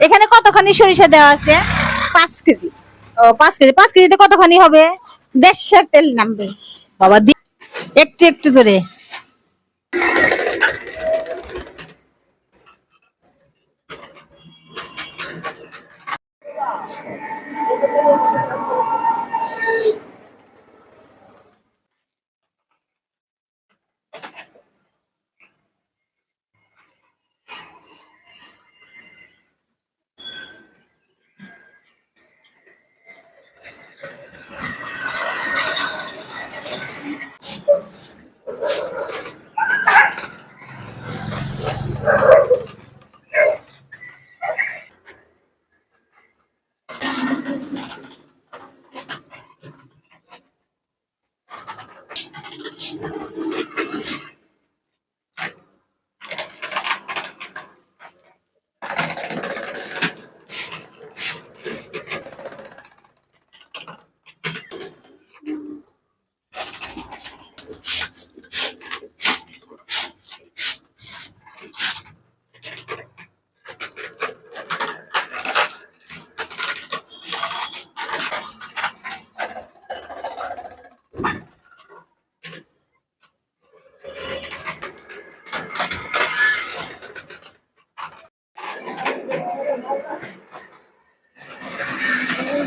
এখানে কতখানি সরিষা দেওয়া আছে? পাঁচ কেজি। ও পাঁচ কেজি। পাঁচ কেজিতে কতখানি হবে? দেড়শোর তেল নামবে। বাবা একটু একটু করে।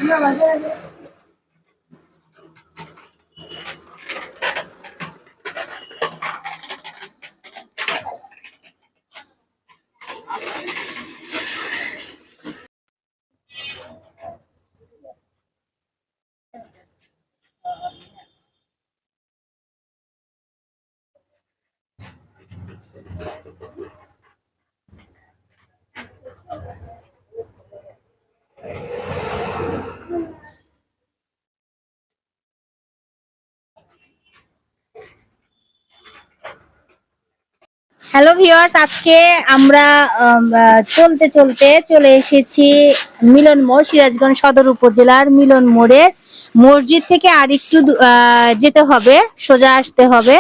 上了现在就 হ্যালো ভিউয়ার্স আজকে আমরা চলতে চলতে চলে এসেছি মিলন মোড়, সিরাজগঞ্জ সদর উপজেলার মিলন মোড়ে মসজিদ থেকে আর একটু যেতে হবে, সোজা আসতে হবে।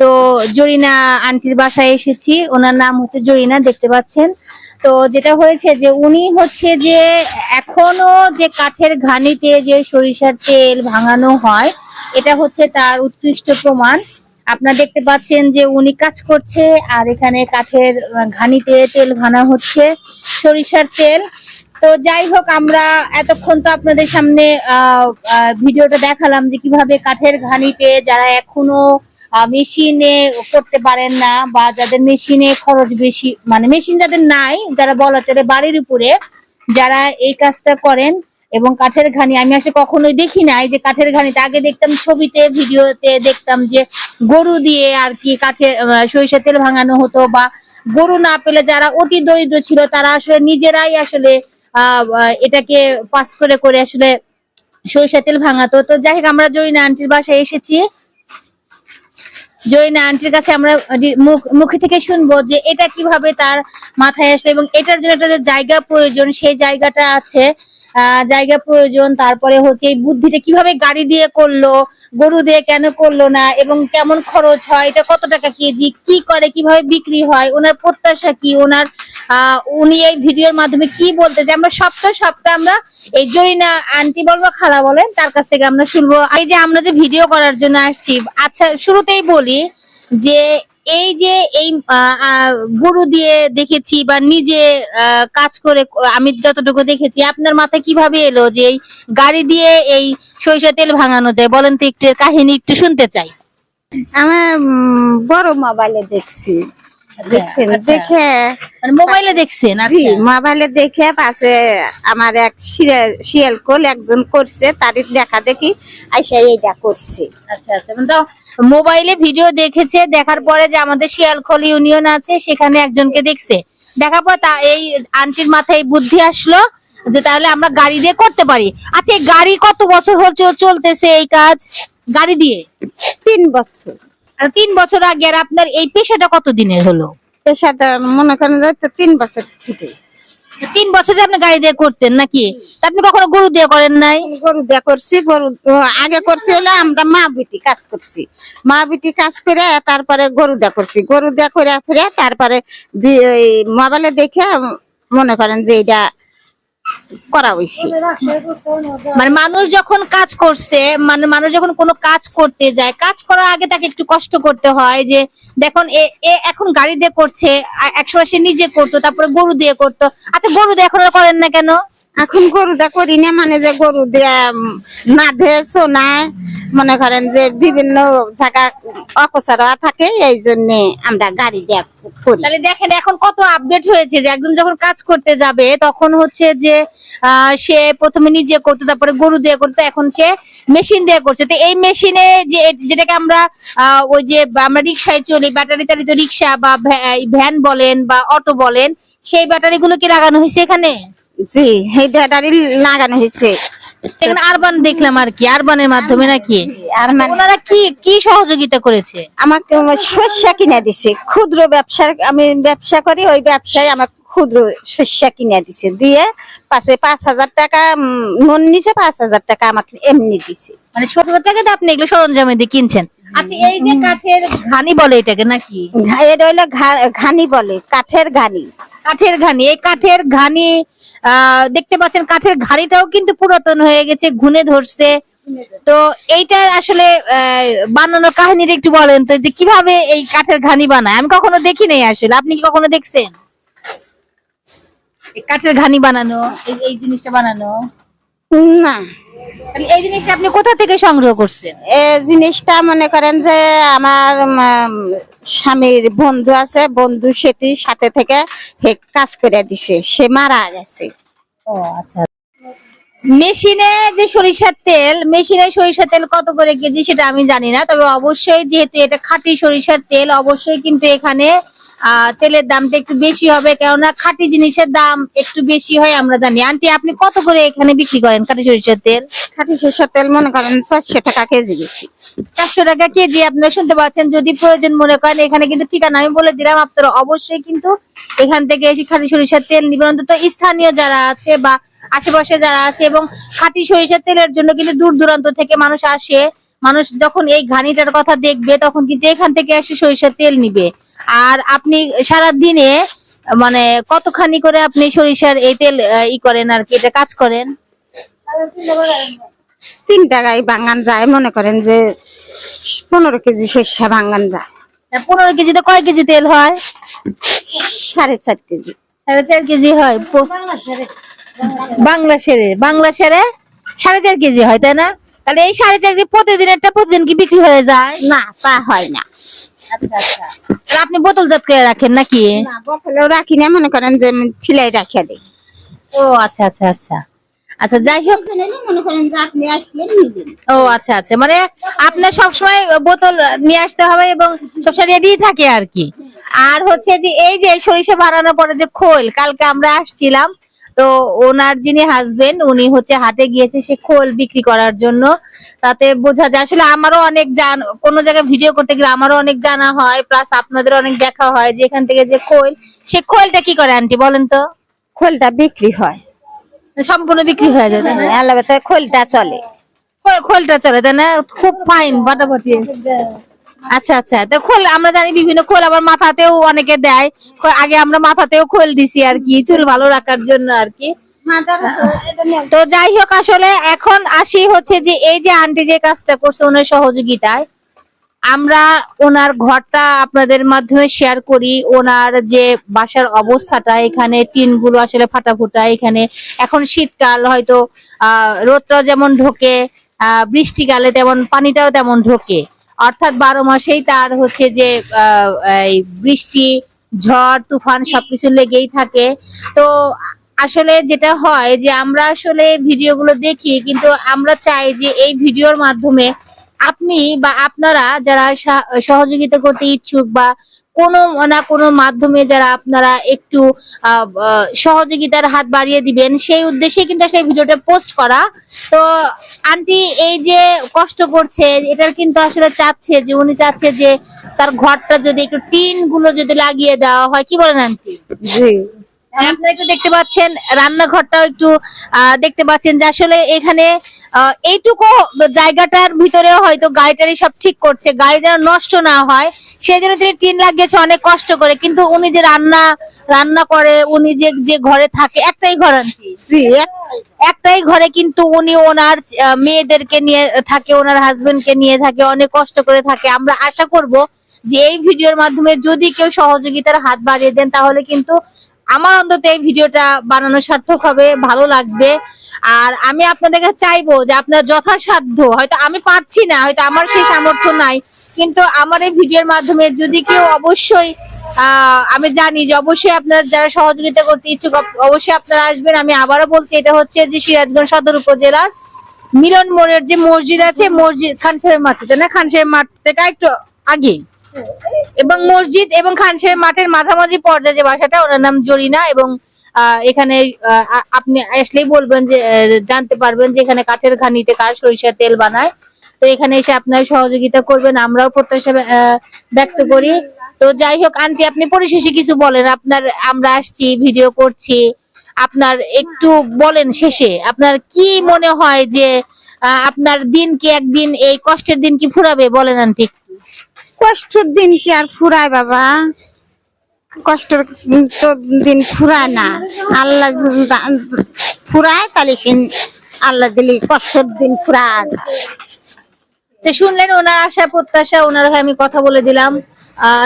তো জরিনা আন্টির বাসায় এসেছি, ওনার নাম হচ্ছে জরিনা, দেখতে পাচ্ছেন। তো যেটা হয়েছে যে উনি হচ্ছে যে এখনও যে কাঠের ঘানিতে যে সরিষার তেল ভাঙানো হয়, এটা হচ্ছে তার উৎকৃষ্ট প্রমাণ। আপনারা দেখতে পাচ্ছেন যে উনি কাজ করছে, আর এখানে কাঠের ঘানিতে তেল ভানা হচ্ছে, সরিষার তেল। তো যাই হোক, আমরা এতক্ষণ তো আপনাদের সামনে ভিডিওটা দেখালাম যে কীভাবে কাঠের ঘানিতে যারা এখনও মেশিনে করতে পারেন না, বা যাদের মেশিনে খরচ বেশি মানে মেশিন যাদের নাই, যারা বলা চলে বাড়ির উপরে, যারা এই কাজটা করেন এবং কাঠের ঘানি আমি আসলে কখনোই দেখি নাই যে কাঠের ঘানিতে আগে দেখতাম ছবিতে ভিডিওতে দেখতাম যে গরু দিয়ে আর কি কাঠে আহ, সরিষার তেল ভাঙানো হতো বা গরু না পেলে যারা অতি দরিদ্র ছিল তারা আসলে নিজেরাই আসলে এটাকে পাস করে করে আসলে সরিষা তেল ভাঙাতো। তো যাই হোক আমরা জরিনা আন্টির বাসায় এসেছি। জরিনা আন্টির কাছে আমরা মুখ- থেকে শুনব যে এটা কীভাবে তার মাথায় আসলো এবং এটার জন্য একটা জায়গা প্রয়োজন সেই জায়গাটা আছে। জায়গা প্রয়োজন, তারপরে হচ্ছে এই বুদ্ধিটা কীভাবে গাড়ি দিয়ে করল, গরু দিয়ে কেন করল না, এবং কেমন খরচ হয়, এটা কত টাকা কেজি, কি করে, কীভাবে বিক্রি হয়, ওনার প্রত্যাশা কি, ওনার উনি এই ভিডিওর মাধ্যমে কি বলতে চাই আমরা সবটা সবটা আমরা এই জরিনা আন্টি বলব খালা বলেন, তার কাছ থেকে আমরা শুনব। এই যে আমরা যে ভিডিও করার জন্য আসছি আচ্ছা শুরুতেই বলি যে এই যে এই গরু দিয়ে দেখেছি বা নিজে কাজ করে আমি যতটুকু দেখেছি আপনার মাথায় কীভাবে এলো যে এই গাড়ি দিয়ে এই সরিষা তেল ভাঙানো যায়? বলেন তো একটু কাহিনী একটু শুনতে চাই। আমার বড় মোবাইলে দেখছি। দেখছেন? আচ্ছা। দেখে মোবাইলে দেখছেন? আচ্ছা। মোবাইলে দেখে পাশে আমার এক শিয়াল- শিয়াল কোল একজন করছে দেখা দেখি আইসা এইটা করছে। আচ্ছা আচ্ছা। মানে মোবাইলে ভিডিও দেখেছে দেখার পরে যে আমাদের শিয়ালখল ইউনিয়ন আছে সেখানে একজনকে দেখছে। দেখার পর তা এই আন্টির মাথায় বুদ্ধি আসলো যে তাহলে আমরা গাড়ি দিয়ে করতে পারি। আচ্ছা এই গাড়ি কত বছর হচ্ছে চলতেছে এই কাজ? গাড়ি দিয়ে? তিন বছর। আর তিন বছর আগে আর আপনার এই পেশাটা কত দিনের হলো? পেশাটা মনে করেন তিন বছর থেকে তিন বছরে আপনি গাড়ি দিয়ে করতেন নাকি? আপনি কখনো গরু দিয়ে করেন নাই? গরু দিয়ে করছি, গরু আগে করছি হলে আমরা মা বিটি কাজ করছি। মা বিটি কাজ করে তারপরে গরু দিয়ে করছি। গরু দিয়ে করে ফিরে তারপরে মোবাইলে দেখে মনে করেন যে এটা করা হয়েছে মানে মানুষ যখন কাজ করছে মানে মানুষ যখন কোনো কাজ করতে যায়, কাজ করার আগে তাকে একটু কষ্ট করতে হয় যে, দেখুন, এ এখন গাড়ি দিয়ে করছে একশো সে নিজে করতো, তারপরে গরু দিয়ে করতো। আচ্ছা গরু দিয়ে এখন আর করেন না কেন? এখন গরুটা করি না মানে যে গরু দিয়ে উম, নাধে সোনায় মনে করেন যে বিভিন্ন জায়গা অকচারা থাকে এই জন্য আমরা গাড়ি দিয়ে তাহলে দেখেন এখন কত আপডেট হয়েছে যে একজন যখন কাজ করতে যাবে তখন হচ্ছে যে সে প্রথমে নিজে করতো তারপরে গরু দিয়ে করতো এখন সে মেশিন দিয়ে করছে। তো এই মেশিনে যে যেটাকে আমরা ওই যে আমরা রিক্সায় চলি ব্যাটারি চালিত রিক্সা বা ভ্যা- ভ্যান বলেন বা অটো বলেন সেই ব্যাটারি গুলো কি লাগানো হয়েছে এখানে? জি এই ব্যাটারি লাগানো হয়েছে। এখানে আরবান দেখলাম আর কি আরবানের মাধ্যমে নাকি? ওনারা কি কি সহযোগিতা করেছে? আমাকে শস্য কিনে দিছে ক্ষুদ্র ব্যবসা আমি ব্যবসা করি ওই ব্যবসায় আমাকে ক্ষুদ্র শস্য কিনে দিছে দিয়ে পাশে পাঁচ হাজার টাকা নুন নিছে পাঁচ হাজার টাকা আমাকে এমনি দিছে। মানে ছোট টাকাতে আপনি এগুলো সরঞ্জাম দিয়ে কিনছেন। আচ্ছা এই যে কাঠের ঘানি বলে এটাকে নাকি? এটা হইল ঘানি বলে কাঠের ঘানি। কাঠের ঘানি এই কাঠের ঘানি দেখতে পাচ্ছেন কাঠের ঘাড়িটাও কিন্তু পুরাতন হয়ে গেছে ঘুনে ধরছে। তো এইটা আসলে বানানোর কাহিনীটা একটু বলেন তো, যে কীভাবে এই কাঠের ঘানি বানায়? আমি কখনো দেখি নাই আসলে, আপনি কি কখনো দেখছেন? কাঠের ঘানি বানানো এই জিনিসটা বানানো? না। তাহলে এই জিনিসটা আপনি কোথা থেকে সংগ্রহ করছেন? এ জিনিসটা মনে করেন যে আমার উম, স্বামীর বন্ধু আছে বন্ধু সেটি সাথে থেকে হে কাজ করে দিছে সে মারা গেছে। ও আচ্ছা। মেশিনে যে সরিষার তেল মেশিনে সরিষার তেল কত করে কেজি সেটা আমি জানি না তবে অবশ্যই যেহেতু এটা খাঁটি সরিষার তেল অবশ্যই কিন্তু এখানে তেলের দামটা একটু বেশি হবে কেননা খাঁটি জিনিসের দাম একটু বেশি হয় আমরা জানি। আন্টি আপনি কত করে এখানে বিক্রি করেন খাঁটি সরিষার তেল? খাঁটি সরিষার তেল মনে করেন চারশো টাকা কেজি বেশি। চারশো টাকা কেজি আপনারা শুনতে পাচ্ছেন যদি প্রয়োজন মনে করেন এখানে কিন্তু ঠিকানা আমি বলে দিলাম আপনারা অবশ্যই কিন্তু এখান থেকে এসে খাঁটি সরিষার তেল নিবেন। অন্তত স্থানীয় যারা আছে বা আশেপাশে যারা আছে এবং খাঁটি সরিষার তেলের জন্য কিন্তু দূর দূরান্ত থেকে মানুষ আসে মানুষ যখন এই ঘানিটার কথা দেখবে তখন কিন্তু এখান থেকে এসে সরিষার তেল নিবে। আর আপনি সারা দিনে মানে কতখানি করে আপনি সরিষার এই তেল ই করেন আর কি এটা কাজ করেন? তিন টাকায় বাঙ্গান যায় মনে করেন যে পনেরো কেজি সরিষা ভাঙ্গান যায়। পনেরো কেজিতে কয় কেজি তেল হয়? সাড়ে চার কেজি। সাড়ে চার কেজি হয়। বাংলা সেরে বাংলা সেরে সাড়ে চার কেজি হয় তাই না? তাহলে এই সাড়ে চার কেজি প্রতিদিন একটা প্রতিদিন কি বিক্রি হয়ে যায়? না তা হয় না। আচ্ছা আচ্ছা। তাহলে আপনি বোতলজাত করে রাখেন নাকি? না রাখি না মনে করেন যে আমি ঠিলাই রাখিয়া দিই। ও আচ্ছা আচ্ছা আচ্ছা। আচ্ছা যাই হোক। মনে করেন যে আপনি আসলেন ও আচ্ছা আচ্ছা। মানে আপনার সবসময় বোতল নিয়ে আসতে হবে এবং সবসময় রেডি থাকে আর কি। আর হচ্ছে যে এই যে সরিষা বানানোর পরে যে খোল কালকে আমরা আসছিলাম তো ওনার যিনি হাজবেন্ড উনি হচ্ছে হাটে গিয়েছে সে খোল বিক্রি করার জন্য। তাতে বোঝা যায় আসলে আমারও অনেক জান কোনো জায়গায় ভিডিও করতে গেলে আমারও অনেক জানা হয় প্লাস আপনাদের অনেক দেখা হয় যে এখান থেকে যে খোল সে খোলটা কি করে আন্টি বলেন তো? খোলটা বিক্রি হয়। সম্পূর্ণ বিক্রি হয়ে যায়? এলাকাতে খোলটা চলে। খোল- খোলটা চলে তাই না? খুব ফাইন বাটাবাটি। আচ্ছা আচ্ছা। তো খোল আমরা জানি বিভিন্ন খোল আবার মাথাতেও অনেকে দেয়। আগে আমরা মাথাতেও খোল দিছি আর কি চুল ভালো রাখার জন্য আর কি। তো যাই হোক আসলে এখন আসি হচ্ছে যে এই যে আন্টি যে কাজটা করছে ওনার সহযোগিতায় আমরা ওনার ঘরটা আপনাদের মাধ্যমে শেয়ার করি। ওনার যে বাসার অবস্থাটা এখানে টিনগুলো আসলে ফাটা ফুটা এখানে এখন শীতকাল হয়তো আহ রোদটাও যেমন ঢোকে আহ বৃষ্টিকালে তেমন পানিটাও তেমন ঢোকে। অর্থাৎ বারো মাসেই তার হচ্ছে যে বৃষ্টি, ঝড়, তুফান সবকিছু লেগেই থাকে। তো আসলে যেটা হয় যে, আমরা আসলে ভিডিওগুলো দেখি, কিন্তু আমরা চাই যে এই ভিডিওর মাধ্যমে আপনি বা আপনারা যারা সহযোগিতা করতে ইচ্ছুক বা কোনো না কোনো মাধ্যমে যারা আপনারা একটু সহযোগিতার হাত বাড়িয়ে দিবেন, সেই উদ্দেশ্যে কিন্তু আসলে ভিডিওটা পোস্ট করা। তো আন্টি, এই যে কষ্ট করছে, এটার কিন্তু আসলে চাচ্ছে যে, উনি চাচ্ছে যে তার ঘরটা যদি একটু টিনগুলো যদি লাগিয়ে দেওয়া হয়, কি বলেন আন্টি? জি। আপনারা একটু দেখতে পাচ্ছেন রান্নাঘরটাও একটু আহ, দেখতে পাচ্ছেন যে আসলে এখানে এইটুকু জায়গাটার ভিতরেও হয়তো গাড়িটারি সব ঠিক করছে। গাড়ি যেন নষ্ট না হয় সেই জন্য তিনি টিন লাগিয়েছে অনেক কষ্ট করে। কিন্তু উনি যে রান্না রান্না করে উনি যে যে ঘরে থাকে একটাই ঘর একটাই। ঘরে কিন্তু উনি ওনার মেয়েদেরকে নিয়ে থাকে ওনার হাজবেন্ডকে নিয়ে থাকে অনেক কষ্ট করে থাকে। আমরা আশা করব যে এই ভিডিওর মাধ্যমে যদি কেউ সহযোগিতার হাত বাড়িয়ে দেন তাহলে কিন্তু আমার অন্তত এই ভিডিওটা বানানো সার্থক হবে, ভালো লাগবে। আর আমি আপনাদের কাছে চাইব যে আপনার যথাসাধ্য, হয়তো আমি পারছি না, হয়তো আমার সেই সামর্থ্য নাই, কিন্তু আমার এই ভিডিওর মাধ্যমে যদি কেউ অবশ্যই আমি জানি যে অবশ্যই আপনার যারা সহযোগিতা করতে ইচ্ছুক, অবশ্যই আপনারা আসবেন। আমি আবারও বলছি, এটা হচ্ছে যে সিরাজগঞ্জ সদর উপজেলার মিলন মোড়ের যে মসজিদ আছে, মসজিদ খান সাহেব মাঠ না? খান সাহেব মাঠ থেকে একটু আগে। এবং মসজিদ এবং খান সাহেব মাঠের মাঝামাঝি পর্যায়ে যে বাসাটা, ওনার নাম জরিনা এবং এখানে আপনি আসলেই বলবেন যে জানতে পারবেন যে এখানে কাঠের ঘানিতে কার সরিষার তেল বানায়। তো এখানে এসে আপনার সহযোগিতা করবেন, আমরাও প্রত্যাশা ব্যক্ত করি। তো যাই হোক, আন্টি, আপনি পরিশেষে কিছু বলেন। আপনার, আমরা আসছি, ভিডিও করছি। আপনার একটু বলেন শেষে, আপনার কি মনে হয় যে আপনার দিন কি একদিন, এই কষ্টের দিন কি ফুরাবে? বলেন আন্টি। কষ্টের দিন কি আর ফুরায় বাবা? কষ্টের তো দিন ফুরায় না। আল্লাহ ফুরায়, তাহলে সে আল্লাহ দিলি কষ্টের দিন ফুরায়। যে শুনলেন ওনার আশা, প্রত্যাশা, ওনার আমি কথা বলে দিলাম।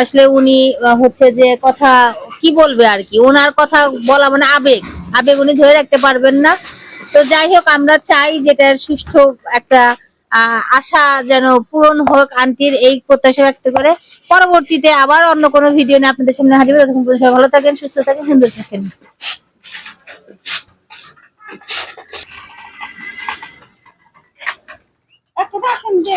আসলে উনি হচ্ছে যে কথা কি বলবে আর কি? ওনার কথা বলা মানে আবেগ। আবেগ উনি ধরে রাখতে পারবেন না। তো যাই হোক, আমরা চাই যেটার সুষ্ঠু একটা আশা যেন পূরণ হোক আন্টির এই প্রত্যাশা ব্যক্ত করে। পরবর্তীতে আবার অন্য কোনো ভিডিও নিয়ে আপনাদের সামনে হাজির তখন সবাই ভালো থাকেন, সুস্থ থাকেন, সুন্দর থাকেন। একটা বাসন দে